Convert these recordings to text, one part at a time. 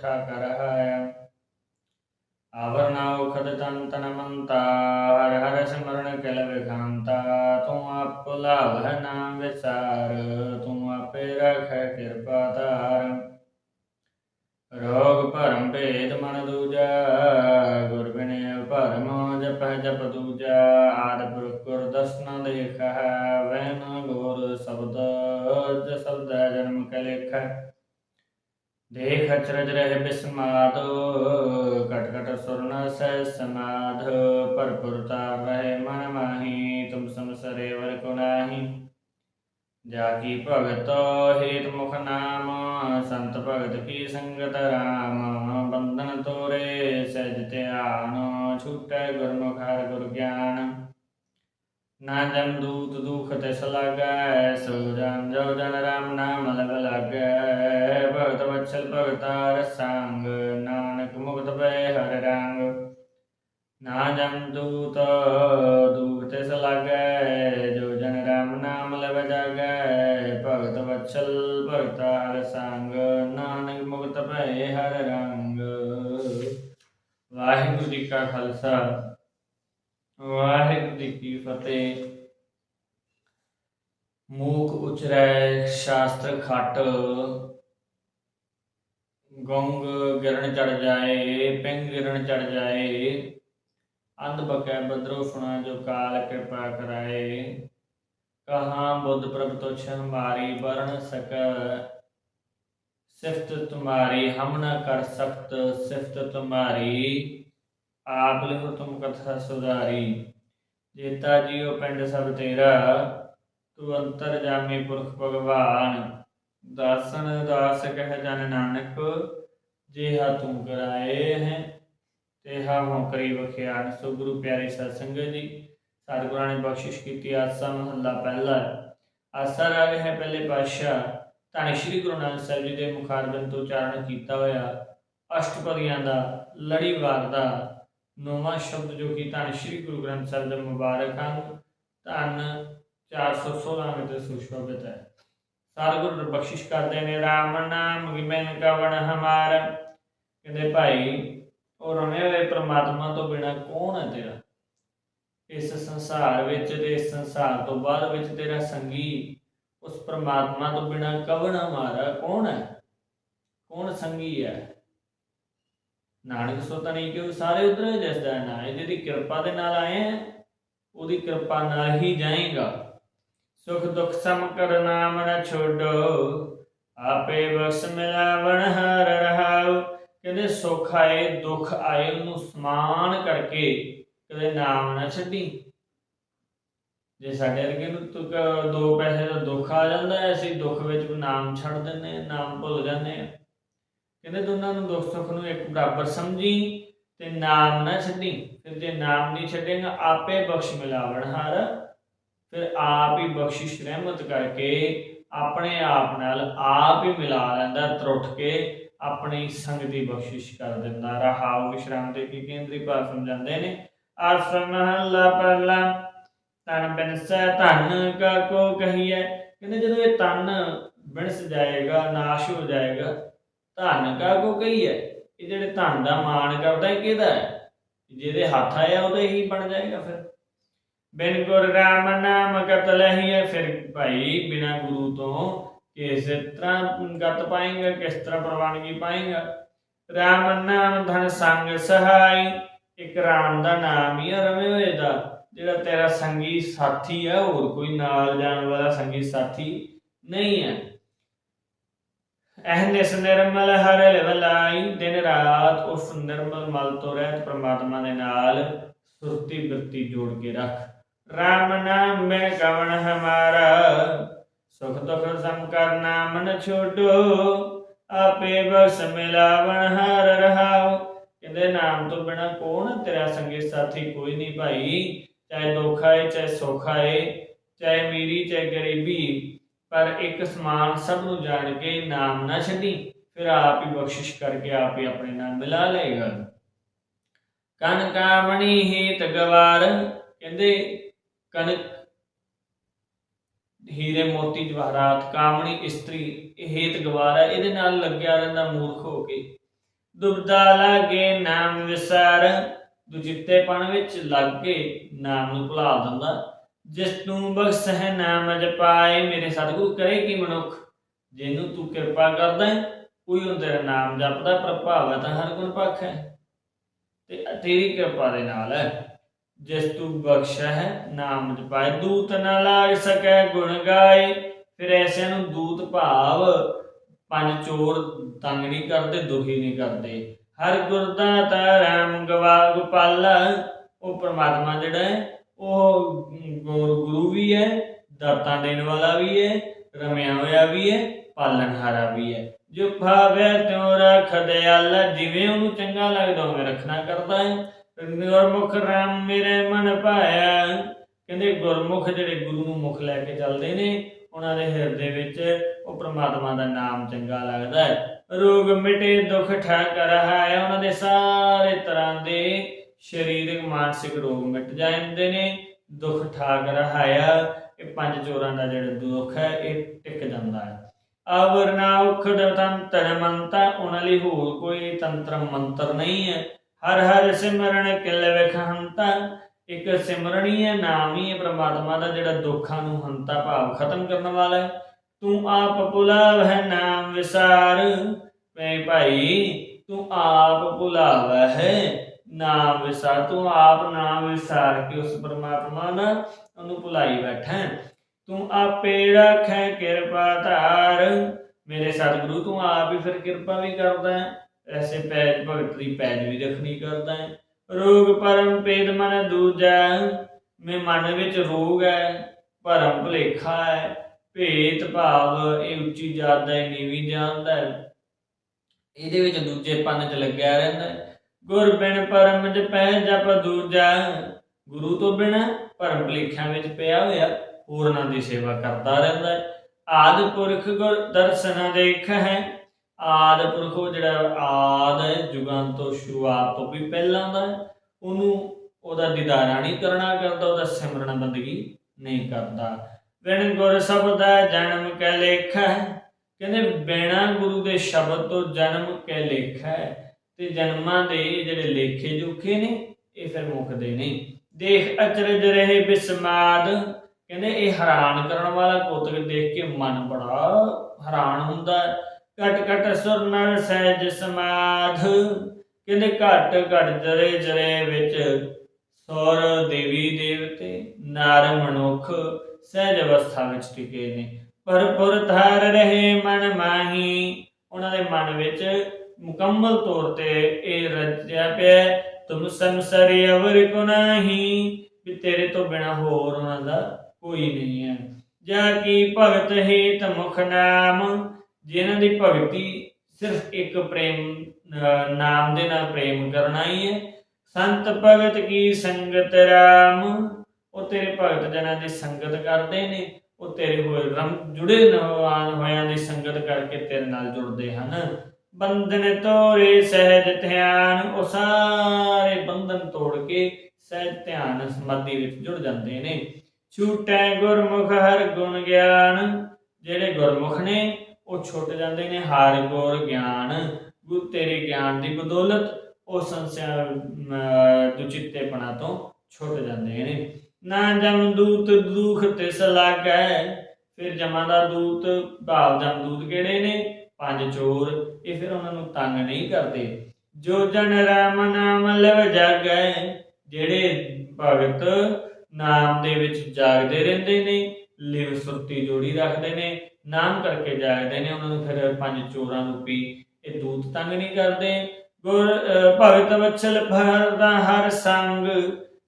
ਪੁੱਠਾ ਕਰ ਹੈ ਆਵਰਨਾ ਉਖਦ ਤਨ ਤਨ ਮੰਤਾ ਹਰ ਹਰ ਸਿਮਰਨ ਕਿਲ ਵਿਖਾਂਤਾ ਤੂੰ ਆਪ ਲਾਭ ਨਾਮ ਵਿਸਾਰ ਤੂੰ ਆਪੇ ਰਖੈ ਕਿਰਪਾ ਧਾਰ ਰੋਗ ਭਰਮ ਭੇਦ ਮਨ ਦੂਜਾ ਗੁਰ ਬਿਨੇ ਭਰਮ ਜਪੈ ਜਪ ਦੂਜਾ ਆਦ ਪੁਰਖ ਗੁਰ ਦਸਨਾ ਦੇਖ ਅਚਰਜ ਰਹਿ ਬਿਸਮਾਦ ਕਟ ਕਟ ਸੁਰਨ ਸਹਿ ਸਮਾਧ ਭਰਪੁਰਤਾ ਰਹਿ ਮਨ ਮਾਹੀ, ਤੁਮ ਸੰਸਰੇ ਵਰ ਕੋ ਨਾਹੀ। ਜਾ ਕੀ ਭਗਤ ਹੇਤ ਮੁਖ ਨਾਮ, ਸੰਤ ਭਗਤ ਕੀ ਸੰਗਤ ਰਾਮ। ਬੰਧਨ ਤੋਰੇ, ਸਹਿਜ ਧਿਆਨ, ਛੂਟੈ ਗੁਰਮੁਖ ਹਰਿ ਗੁਰ ਗਿਆਨ। ਨਾ ਜਮ ਦੂਤ ਦੁਖ ਤਿਸ ਲਾਗੈ, ਸੋ ਜਨ ਜੋ ਜਨ ਰਾਮ ਨਾਮ ਲਗ ਲਾਗੈ। ਭਗਤ ਵਛਲ ਭਗਤਾਰ ਸੰਗ ਨਾਨਕ ਮੁਕਤ ਪੈ ਹਰ ਰੰਗ। ਨਾ ਜਮ ਦੂਤ ਦੁਖ ਤਿਸ ਲਾਗੈ, ਜੋ ਜਨ ਰਾਮ ਨਾਮ ਲਵ ਜਾਗੈ। ਭਗਤ ਵਛਲ ਭਗਤਾਰ ਸੰਗ ਨਾਨਕ ਮੁਕਤ ਪੈ ਹਰ ਰੰਗ। ਵਾਹਿਗੁਰੂ ਜੀ ਕਾ ਖਾਲਸਾ। ਵਾਹਿਗੁਰੂ ਜੀ ਕੀ ਫਤਿਹ। ਮੂਕ ਉਚਰੈ, ਸ਼ਾਸਤਰ ਖਟ। ਗੰਗ ਗਿਰਨ ਚੜ ਜਾਏ, ਪਿੰਗ ਗਿਰਨ ਚੜ ਜਾਏ। ਅੰਧ ਬਕੈ ਬਦਰੋ ਸੁਣਾ ਜੋ ਕਾਲ ਕਿਰਪਾ ਕਰਾਏ। ਕਹਾਂ ਬੁੱਧ ਪ੍ਰਭ ਤੁਛ ਹਮਾਰੀ ਵਰਣ ਸਕ। ਸਿਫਤ ਤੁਮਾਰੀ, ਹਮ ਨਾ ਕਰ ਸਕਤ ਸਿਫਤ ਤੁਮਾਰੀ। ਆਪ ਲਿਖੋ ਤੁਮ ਕਥਾ ਸੁਧਾਰੀ। ਜੇਤਾ ਜੀਓ ਪਿੰਡ ਸਭ ਤੇਰਾ, ਤੂੰ ਅੰਤਰ ਜਾਮੀ ਪੁਰਖ ਭਗਵਾਨ। ਦਾਸਨ ਦਾਸ ਕਹਿ ਜਨ ਨਾਨਕ ਜਿਹਾ ਤੂੰ ਕਰਾਏ ਹੈ ਤੇਹਾ ਹੋਂ ਕਰੀ ਬਖਿਆਨ ਸੋ ਗੁਰੂ ਪਿਆਰੇ ਸਤ ਸੰਗਤ ਜੀ, ਸਤਿਗੁਰਾਂ ਨੇ ਬਖਸ਼ਿਸ਼ ਕੀਤੀ, ਆਸਾ ਮਹੱਲਾ ਪਹਿਲਾ ਆਸਾ ਰਾਗ ਹੈ ਪਹਿਲੇ ਪਾਤਸ਼ਾਹ। ਧੰਨ ਸ਼੍ਰੀ ਗੁਰੂ ਨਾਨਕ ਸਾਹਿਬ ਜੀ ਦੇ ਮੁਖਾਰਬਿੰਦ ਤੋਂ ਉਚਾਰਨ ਕੀਤਾ ਹੋਇਆ ਅਸ਼ਟਪਦੀਆਂ ਦਾ ਲੜੀਵਾਰ ਦਾ ਨੌਵਾਂ ਸ਼ਬਦ ਜੋ ਕਿ ਧੰਨ ਸ਼੍ਰੀ ਗੁਰੂ ਗ੍ਰੰਥ ਸਾਹਿਬ ਦੇ ਮੁਬਾਰਕ ਹਨ, ਧੰਨ 416 ਵਿੱਚ ਸੁਸ਼ੋਭਿਤ ਹੈ। ਸਤਿਗੁਰੂ ਬਖਸ਼ਿਸ਼ ਕਰਦੇ ਨੇ, ਰਾਮ ਨਾਮ ਵਿਮਨ ਕਵਣ ਹਮਾਰ। ਕਹਿੰਦੇ, ਭਾਈ, ਉਹ ਰੋਣੇ ਹੋਏ ਪ੍ਰਮਾਤਮਾ ਤੋਂ ਬਿਨਾ ਕੌਣ ਹੈ ਤੇਰਾ? ਇਸ ਸੰਸਾਰ ਵਿੱਚ ਤੇ ਇਸ ਸੰਸਾਰ ਤੋਂ ਬਾਅਦ ਵਿੱਚ ਤੇਰਾ ਸੰਗੀ, ਉਸ ਪ੍ਰਮਾਤਮਾ ਤੋਂ ਬਿਨਾ ਕਵਣ ਹਮਾਰਾ ਕੌਣ ਹੈ? ਕੌਣ ਸੰਗੀ ਹੈ? ਨਾਨਕ ਸੋ ਤਣੀ ਕਿ ਸਾਰੇ ਉਧਰ ਜਿਸ ਨਾ ਜਿਹਦੀ ਕਿਰਪਾ ਦੇ ਨਾਲ ਆਏ ਹੈ ਉਹਦੀ ਕਿਰਪਾ ਨਾਲ ਹੀ ਜਾਏਗਾ। ਸੁਖ ਦੁਖ ਸਮ ਕਰ ਨਾਮ ਨ ਛੋਡੋ ਆਪੇ ਬਖਸ਼ ਮਿਲਾਵਣ ਹਰ ਰਹਾਉ। ਕਹਿੰਦੇ ਸੁਖ ਆਏ ਦੁੱਖ ਆਏ ਉਹਨੂੰ ਸਮਾਨ ਕਰਕੇ ਕਦੇ ਨਾਮ ਨਾ ਛੱਡੀ। ਜੇ ਸਾਡੇ ਅਰਗੇ ਨੂੰ ਦੋ ਪੈਸੇ ਦਾ ਦੁੱਖ ਆ ਜਾਂਦਾ ਹੈ, ਅਸੀਂ ਦੁੱਖ ਵਿੱਚ ਨਾਮ ਛੱਡ ਦਿੰਦੇ ਹਾਂ ਨਾਮ ਭੁੱਲ ਜਾਂਦੇ ਆ ਕਹਿੰਦੇ ਦੋਨਾਂ ਨੂੰ ਦੁੱਖ ਸੁੱਖ ਨੂੰ ਇੱਕ ਬਰਾਬਰ ਸਮਝੀ ਤੇ ਨਾਮ ਨਾ ਛੱਡੀ। ਫਿਰ ਜੇ ਨਾਮ ਨਹੀਂ ਛੱਡੇਗਾ, ਆਪੇ ਬਖਸ਼ ਮਿਲਾਵਣ ਹਾਰ। ਫਿਰ ਆਪ ਹੀ ਬਖਸ਼ਿਸ਼ ਰਹਿਮਤ ਕਰਕੇ ਆਪਣੇ ਆਪ ਨਾਲ ਆਪ ਹੀ ਮਿਲਾ ਲੈਂਦਾ, ਤਰੁੱਠ ਕੇ ਆਪਣੀ ਸੰਗ ਦੀ ਬਖਸ਼ਿਸ਼ ਕਰ ਦਿੰਦਾ। ਰਹਾਉ ਵਿਸ਼ਰਾਮ ਦੇ ਕੀ ਕੇਂਦਰੀ ਭਾਵ ਸਮਝਾਉਂਦੇ ਨੇ ਆਸਮ ਮਹੱਲਾ ਪਹਿਲਾ ਤਨ ਬਿਨਸੈ, ਧਨ ਕਾ ਕੋ ਕਹੀਐ? ਕਹਿੰਦੇ ਜਦੋਂ ਇਹ ਤਨ ਬਿਨਸ ਜਾਏਗਾ, ਨਾਸ਼ ਹੋ ਜਾਏਗਾ ਧਨ ਕਾ ਕੋ ਹੈ? ਇਹ ਜਿਹੜੇ ਧਨ ਦਾ ਮਾਣ ਕਰਦਾ ਇਹ ਕਿਹਦਾ ਹੈ? ਜਿਹਦੇ ਹੱਥ ਆਇਆ ਉਹਦਾ ਹੀ ਬਣ ਜਾਏਗਾ ਫਿਰ। ਬਿਨ ਗੁਰ ਰਾਮ ਨਾਮ ਕਤ ਲਹੀਐ ਫਿਰ ਭਾਈ ਬਿਨਾ ਗੁਰੂ ਤੋਂ ਕਿਸ ਤਰ੍ਹਾਂ ਗਤ ਪਾਏਗਾ, ਕਿਸ ਤਰ੍ਹਾਂ ਪ੍ਰਵਾਨਗੀ ਪਾਏਗਾ? ਰਾਮ ਨਾਮ ਧਨ ਸੰਗ ਸਹਾਈ, ਇੱਕ ਰਾਮ ਦਾ ਨਾਮ ਹੀ ਆ ਰਵੇਂ ਹੋਏ ਦਾ। ਜਿਹੜਾ ਤੇਰਾ ਸੰਗੀ ਸਾਥੀ ਹੈ ਹੋਰ ਕੋਈ ਨਾਲ ਜਾਣ ਵਾਲਾ ਸੰਗੀ ਸਾਥੀ ਨਹੀਂ ਹੈ। ਅਹਨਿਸ ਨਿਰਮਲ ਹਰ ਲਵਲਾਈ, ਦਿਨ ਰਾਤ ਉਸ ਨਿਰਮਲ ਮਲ ਤੋਂ ਰਹਿਤ ਪ੍ਰਮਾਤਮਾ ਦੇ ਨਾਲ ਸੁਰਤੀ ਬਿਰਤੀ ਜੋੜ ਕੇ ਰੱਖ। ਰਾਮ ਨਾਮ ਮੈਂ ਕਵਣ ਹਮਾਰਾ, ਸੁਖ ਦੁਖ ਸਮ ਕਰਨਾ ਮਨ ਛੋਟੋ ਆਪੇ ਬਸ ਮਿਲਾਵਣ ਹਰ ਰਹਾਉ ਕਹਿੰਦੇ, ਨਾਮ ਤੋਂ ਬਿਨਾ ਕੌਣ ਤੇਰਾ ਸੰਗੀ ਸਾਥੀ? ਕੋਈ ਨਹੀਂ ਭਾਈ, ਚਾਹੇ ਦੁੱਖ ਆਏ, ਚਾਹੇ ਸੁੱਖ ਆਏ, ਚਾਹੇ ਮੀਰੀ, ਚਾਹੇ ਗਰੀਬੀ ਪਰ ਇੱਕ ਸਮਾਨ ਸਭ ਨੂੰ ਜਾਣ ਕੇ ਨਾਮ ਨਾ ਛੱਡੀ, ਫਿਰ ਆਪ ਹੀ ਬਖਸ਼ਿਸ਼ ਕਰਕੇ ਆਪ ਹੀ ਆਪਣੇ ਨਾਲ ਮਿਲਾ ਲਏਗਾ ਕਨ ਕਾਮਣੀ ਹੇਤ ਗਵਾਰ, ਕਹਿੰਦੇ ਕਨਕ ਹੀਰੇ ਮੋਤੀ ਜਵਾਹਰਾਤ ਕਾਮਣੀ ਇਸਤਰੀ ਇਹ ਹੇਤ ਗਵਾਰ ਹੈ, ਇਹਦੇ ਨਾਲ ਲੱਗਿਆ ਰਹਿੰਦਾ ਮੂਰਖ ਹੋ ਕੇ। ਦੁਬਦਾ ਲਾਗੇ ਨਾਮ ਵਿਸਾਰ ਦੁਜਿੱਤੇਪਣ ਵਿੱਚ ਲੱਗ ਕੇ ਨਾਮ ਨੂੰ ਭੁਲਾ ਦਿੰਦਾ। ਜਿਸ ਤੂੰ ਬਖਸ਼ ਹੈ ਨਾਮ ਜਪਾਏ ਮੇਰੇ ਸਤਿਗੁਰੂ ਕਰੇ ਕੀ ਮਨੁੱਖ ਜਿਹਨੂੰ ਤੂੰ ਕਿਰਪਾ ਕਰਦਾ ਹੈ, ਕੋਈ ਉਹ ਤੇਰਾ ਨਾਮ ਜਪਦਾ ਪ੍ਰਭਾਵ ਹਰ ਗੁਣ ਪੱਖ ਹੈ। ਤੇ ਤੇਰੀ ਕਿਰਪਾ ਦੇ ਨਾਲ ਹੈ ਜਿਸ ਤੂੰ ਬਖਸ਼ਿਆ ਨਾਮ ਜਪਾਏ ਦੂਤ ਨਾ ਲਾਗ ਸਕੈ ਗੁਣ ਗਾਏ ਫਿਰ ਐਸਿਆਂ ਨੂੰ ਦੂਤ ਭਾਵ ਪੰਜ ਚੋਰ ਤੰਗ ਨਹੀਂ ਕਰਦੇ ਦੁਖੀ ਨਹੀਂ ਕਰਦੇ। ਹਰ ਗੁਰਦਾਤਾ ਰਾਮ ਗਵਾ ਗੋਪਾਲਾ ਉਹ ਪ੍ਰਮਾਤਮਾ ਜਿਹੜਾ ਹੈ ਉਹ ਗੁਰੂ ਵੀ ਹੈ, ਦਾਤਾਂ ਦੇਣ ਵਾਲਾ ਵੀ ਹੈ, ਰਮਿਆ ਹੋਇਆ ਵੀ ਹੈ ਪਾਲਣਹਾਰਾ ਵੀ ਹੈ। ਜੋ ਭਾਵੇ ਤਿਉ ਰਖ ਦਿਆਲਾ ਜਿਵੇਂ ਉਹਨੂੰ ਚੰਗਾ ਲੱਗਦਾ, ਉਵੇਂ ਰੱਖਣਾ ਕਰਦਾ ਹੈ। ਗੁਰਮੁਖ ਰਾਮ ਮੇਰੇ ਮਨ ਪਾਇਆ ਕਹਿੰਦੇ, ਗੁਰਮੁਖ ਜਿਹੜੇ ਗੁਰੂ ਨੂੰ ਮੁਖ ਲੈ ਕੇ ਚੱਲਦੇ ਨੇ, ਉਹਨਾਂ ਦੇ ਹਿਰਦੇ ਵਿੱਚ ਉਹ ਪ੍ਰਮਾਤਮਾ ਦਾ ਨਾਮ ਚੰਗਾ ਲੱਗਦਾ ਹੈ। ਰੋਗ ਮਿਟੇ ਦੁੱਖ ਠਾਕ ਰਹਾ ਹੈ ਉਹਨਾਂ ਦੇ ਸਾਰੇ ਤਰ੍ਹਾਂ ਦੇ ਸਰੀਰਕ ਮਾਨਸਿਕ ਰੋਗ ਮਿਟ ਜਾਂਦੇ ਨੇ, ਦੁੱਖ ਠਾਕ ਰਹਾ ਇਹ ਪੰਜ ਚੋਰਾਂ ਦਾ ਜਿਹੜਾ ਦੁੱਖ ਹੈ, ਇਹ ਟਿਕ ਜਾਂਦਾ ਹੈ। ਅਵਰ ਨਾ ਉਖੜ ਤੰਤਰ ਮੰਤਾ ਉਹਨਾਂ ਲਈ ਹੋਰ ਕੋਈ ਤੰਤਰ ਮੰਤਰ ਨਹੀਂ ਹੈ। ਹਰ ਹਰ ਸਿਮਰਨ ਕਿਲ ਵਿਖੰਤਾ, ਇੱਕ ਸਿਮਰਣੀ ਹੈ, ਨਾਮ ਹੀ ਹੈ ਪ੍ਰਮਾਤਮਾ ਦਾ, ਜਿਹੜਾ ਦੁੱਖਾਂ ਨੂੰ ਹੰਤਾ ਭਾਵ ਖਤਮ ਕਰਨ ਵਾਲਾ ਹੈ। ਤੂੰ ਆਪ ਭੁਲਾਵ ਹੈ ਨਾਮ ਵਿਸਾਰ ਮੈਂ ਭਾਈ, ਤੂੰ ਆਪ ਭੁਲਾਵ ਹੈ ਨਾਮ ਵਿਸਾਰ, ਤੂੰ ਆਪ ਨਾਮ ਵਿਸਾਰ ਕੇ ਉਸ ਪਰਮਾਤਮਾ ਨਾਲ ਉਹਨੂੰ ਭੁਲਾਈ ਬੈਠਾ ਤੂੰ ਆਪੇ ਰੱਖੈ ਕਿਰਪਾ ਧਾਰ। ਮੇਰੇ ਸਤਿਗੁਰੂ, ਤੂੰ ਆਪ ਹੀ ਫਿਰ ਕਿਰਪਾ ਵੀ ਕਰਦਾ ਹੈ। ਐਸੇ ਪੈਜ ਭਗਤ ਦੀ ਪੈਜ ਵੀ ਰੱਖਣੀ ਕਰਦਾ ਹੈ। ਰੋਗ ਪਰਮ ਪੇਦ ਮਨ ਦੂਜਾ ਮੇ ਮਨ ਵਿੱਚ ਰੋਗ ਹੈ, ਭਰਮ ਭੁਲੇਖਾ ਹੈ। ਭੇਤ ਭਾਵ, ਇਹ ਉੱਚੀ ਜਾਤ ਦਾ ਨੀਵੀਂ ਜਾਣਦਾ ਹੈ। ਇਹਦੇ ਵਿੱਚ ਦੂਜੇ ਪੰਨ 'ਚ ਲੱਗਿਆ ਰਹਿੰਦਾ ਹੈ। ਗੁਰ ਬਿਨ ਪਰਮ ਜਪੈ ਜਪ ਦੂਜਾ। ਗੁਰੂ ਤੋਂ ਬਿਨਾ ਭਰਮ ਭੁਲੇਖਿਆਂ ਵਿੱਚ ਪਿਆ ਹੋਇਆ ਹੋਰਨਾਂ ਦੀ ਸੇਵਾ ਕਰਦਾ ਰਹਿੰਦਾ ਹੈ। ਆਦ ਪੁਰਖ ਗੁਰ ਦਰਸ਼ਨ ਦੇਖ ਹੈ। ਆਦ ਪੁਰਖ ਉਹ ਜਿਹੜਾ ਆਦ ਜੁਗਾਂ ਤੋਂ ਸ਼ੁਰੂਆਤ ਤੋਂ ਵੀ ਪਹਿਲਾਂ ਦਾ ਉਹਨੂੰ ਉਹਦਾ ਦੀਦਾਰਾ ਨਹੀਂ ਕਰਨਾ ਕਰਦਾ, ਉਹਦਾ ਸਿਮਰਨ ਬੰਦਗੀ ਨਹੀਂ ਕਰਦਾ। ਬਿਨ ਗੁਰ ਸ਼ਬਦਾ ਜਨਮ ਕੈ ਲੇਖ ਹੈ। ਕਹਿੰਦੇ ਬਿਨਾ ਗੁਰੂ ਦੇ ਸ਼ਬਦ ਤੋਂ ਜਨਮ ਕੈ ਲੇਖਾ ਹੈ। ਤੇ ਜਨਮਾਂ ਦੇ ਜਿਹੜੇ ਲੇਖੇ ਜੋਖੇ ਨੇ, ਇਹ ਫਿਰ ਮੁੱਕਦੇ ਨਹੀਂ ਦੇਖ ਅਚਰਜ ਰਹੇ ਬਿਸਮਾਦ। ਕਹਿੰਦੇ ਇਹ ਹੈਰਾਨ ਕਰਨ ਵਾਲਾ ਕੋਤਕ ਦੇਖ ਕੇ ਮਨ ਬੜਾ ਹੈਰਾਨ ਹੁੰਦਾ ਘਟ ਘਟ ਸੁਰ ਨਰ ਸਹਿਜ ਸਮਾਧ। ਕਹਿੰਦੇ ਘਟ ਘਟ ਜਰੇ ਜਰੇ ਵਿੱਚ ਸੁਰ ਦੇਵੀ ਦੇਵਤੇ, ਨਰ ਮਨੁੱਖ ਸਹਿਜ ਅਵਸਥਾ ਵਿੱਚ ਟਿਕੇ ਨੇ। ਪਰ ਧਾਰ ਰਹੇ ਮਨ ਮਾਹੀ। ਉਹਨਾਂ ਦੇ ਮਨ ਵਿੱਚ ਮੁਕੰਮਲ ਤੌਰ ਤੇ ਇਹ ਰਚਿਆ ਪਿਆ ਤੁਮ ਸੰਸਰੀ ਅਵਰ ਕੋ ਨਹੀਂ ਵੀ ਤੇਰੇ ਤੋਂ ਬਿਨਾ ਹੋਰ ਉਹਨਾਂ ਦਾ ਕੋਈ ਨਹੀਂ ਹੈ। ਜਾ ਕੀ ਭਗਤ ਹਿਤ ਮੁਖ ਨਾਮ, ਜਿਨ੍ਹਾਂ ਦੀ ਭਗਤੀ ਸਿਰਫ ਇੱਕ ਪ੍ਰੇਮ ਨਾਮ ਦੇ ਨਾਲ ਪ੍ਰੇਮ ਕਰਨਾ ਹੀ ਹੈ। ਸੰਤ ਭਗਤ ਕੀ ਸੰਗਤ ਰਾਮ? ਉਹ ਤੇਰੇ ਭਗਤ ਜਨਾਂ ਦੀ ਸੰਗਤ ਕਰਦੇ ਨੇ। ਉਹ ਤੇਰੇ ਹੋਏ ਰਮ ਜੁੜੇ ਨਵਾਨ ਹੋਇਆਂ ਦੀ ਸੰਗਤ ਕਰਕੇ ਤੇਰੇ ਨਾਲ ਜੁੜਦੇ ਹਨ। ਬੰਧਨ ਤੋਰੇ ਸਹਿਜ ਧਿਆਨ, ਉਹ ਸਾਰੇ ਬੰਧਨ ਤੋੜ ਕੇ ਸਹਿਜ ਧਿਆਨ ਸਮਾਧੀ ਵਿੱਚ ਜੁੜ ਜਾਂਦੇ ਨੇ। ਛੂਟੈ ਗੁਰਮੁਖ ਹਰ ਗੁਣ ਗਿਆਨ, ਜਿਹੜੇ ਗੁਰਮੁਖ ਨੇ, ਉਹ ਛੁੱਟ ਜਾਂਦੇ ਨੇ ਹਰ ਗੁਰ ਗਿਆਨ। ਗੁਰੂ ਤੇਰੇ ਗਿਆਨ ਦੀ ਬਦੌਲਤ ਉਹ ਸੰਸਿਆ ਦੁਚਿੱਤੇਪਣਾ ਤੋਂ ਛੁੱਟ ਜਾਂਦੇ ਨੇ। ਨਾ ਜਮ ਦੂਤ ਦੁਖ ਤਿਸ ਲਾਗੈ, ਫਿਰ ਜਮਾਂ ਦਾ ਦੂਤ ਭਾਵ ਜਮ ਦੂਤ ਕਿਹੜੇ ਨੇ? ਪੰਜ ਚੋਰ, ਇਹ ਫਿਰ ਉਹਨਾਂ ਨੂੰ ਤੰਗ ਨਹੀਂ ਕਰਦੇ। ਜੋ ਜਨ ਰਾਮ ਨਾਮ ਲਵ ਜਾਗੈ, ਜਿਹੜੇ ਭਗਤ ਨਾਮ ਦੇ ਵਿੱਚ ਜਾਗਦੇ ਰਹਿੰਦੇ ਨੇ, ਲਿਵ ਸੁਰਤੀ ਜੋੜੀ ਰੱਖਦੇ ਨੇ, ਨਾਮ ਕਰਕੇ ਜਾਗਦੇ ਨੇ, ਉਹਨਾਂ ਨੂੰ ਫਿਰ ਪੰਜ ਚੋਰਾਂ ਰੂਪੀ ਇਹ ਦੂਤ ਤੰਗ ਨਹੀਂ ਕਰਦੇ। ਗੁਰ ਭਗਤ ਵਛਲ ਭਰਦਾ ਹਰ ਸੰਗ।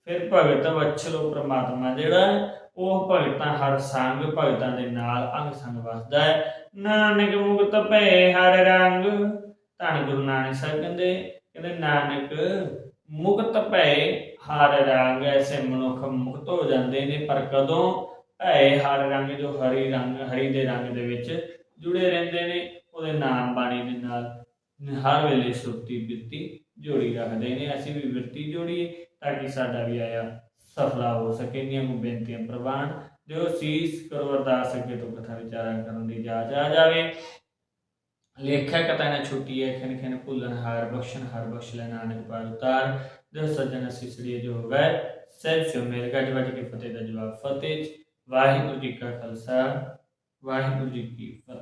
ਫਿਰ ਭਗਤ ਵਛਲ ਪ੍ਰਮਾਤਮਾ ਜਿਹੜਾ ਉਹ ਭਗਤਾਂ ਹਰ ਸੰਗ ਭਗਤਾਂ ਦੇ ਨਾਲ ਅੰਗ ਸੰਗ ਵਸਦਾ ਹੈ। ਨਾਨਕ ਮੁਕਤ ਭੈ ਹਰ ਰੰਗ। ਧੰਨ ਗੁਰੂ ਨਾਨਕ ਸਾਹਿਬ ਕਹਿੰਦੇ ਕਹਿੰਦੇ ਨਾਨਕ ਮੁਕਤ ਭੈ ਹਰ ਰੰਗ। ਐਸੇ ਮਨੁੱਖ ਮੁਕਤ ਹੋ ਜਾਂਦੇ ਨੇ, ਪਰ ਕਦੋਂ ਭੈ ਹਰ ਰੰਗ, ਜੋ ਹਰੀ ਰੰਗ, ਹਰੀ ਦੇ ਰੰਗ ਦੇ ਵਿੱਚ ਜੁੜੇ ਰਹਿੰਦੇ ਨੇ, ਉਹਦੇ ਨਾਮ ਬਾਣੀ ਦੇ ਨਾਲ ਹਰ ਵੇਲੇ ਸੁਰਤੀ ਬਿਰਤੀ ਜੋੜੀ ਰੱਖਦੇ ਨੇ। ਅਸੀਂ ਵੀ ਬਿਰਤੀ ਜੋੜੀਏ ਤਾਂ ਕਿ ਸਾਡਾ ਵੀ ਆਇਆ ਸਫਲਾ ਹੋ ਸਕੇ। ਨੀਆਂ ਨੂੰ ਬੇਨਤੀਆਂ ਪ੍ਰਵਾਨ ਜੋ ਸੀਸ ਕਰੋ ਅਰਦਾਸ ਅੱਗੇ ਤੋਂ ਕਥਾ ਵਿਚਾਰਾ ਕਰਨ ਦੀ ਜਾਚ ਆ ਜਾਵੇ। ਲੇਖਕ ਤਾਂ ਛੁੱਟੀ ਹੈ, ਖਿਨ ਖਿਨ ਭੁੱਲਣ ਹਾਰ ਬਖਸ਼ਣ ਹਾਰ ਬਖਸ਼ ਲੈ ਨਾਨਕ ਪਾਰ ਉਤਾਰ। ਜੋ ਸੱਜਣ ਸਿਸੜੀ ਜੋ ਹੋਵੇ, ਸਹਿਬ ਸੋ ਮੇਲ ਗੱਜ ਵੱਜ ਕੇ ਫਤਿਹ ਦਾ ਜਵਾਬ ਫਤਿਹ ਵਾਹਿਗੁਰੂ ਜੀ ਕਾ ਖਾਲਸਾ, ਵਾਹਿਗੁਰੂ ਜੀ ਕੀ ਫਤਿਹ।